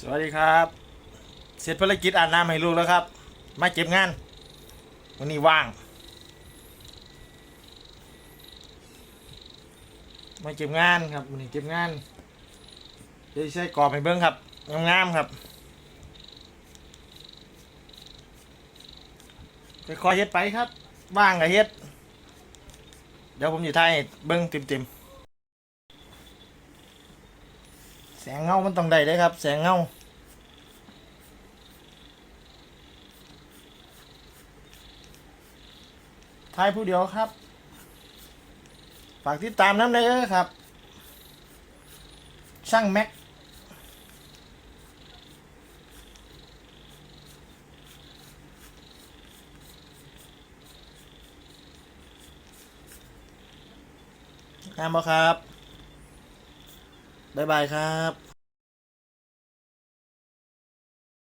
สวัสดีครับ เสร็จภารกิจอาบน้ำให้ลูกแล้วครับ มาเก็บงาน วันนี้ว่าง มาเก็บงานครับวันนี้เก็บงานเดี๋ยวใช้กรอบให้เบิ้งครับงามๆครับค่อยๆเฮ็ดไปครับว่างกับเฮ็ด เดี๋ยวผมอยู่ไทยเบิ้งเต็มๆ แสงเงา มันต้องได้เลยครับ แสงเงา ทายผู้เดียวครับ ฝากติดตามน้ำได้เลยครับ ช่างแม็กงามบ่ครับ บ๊ายบายครับ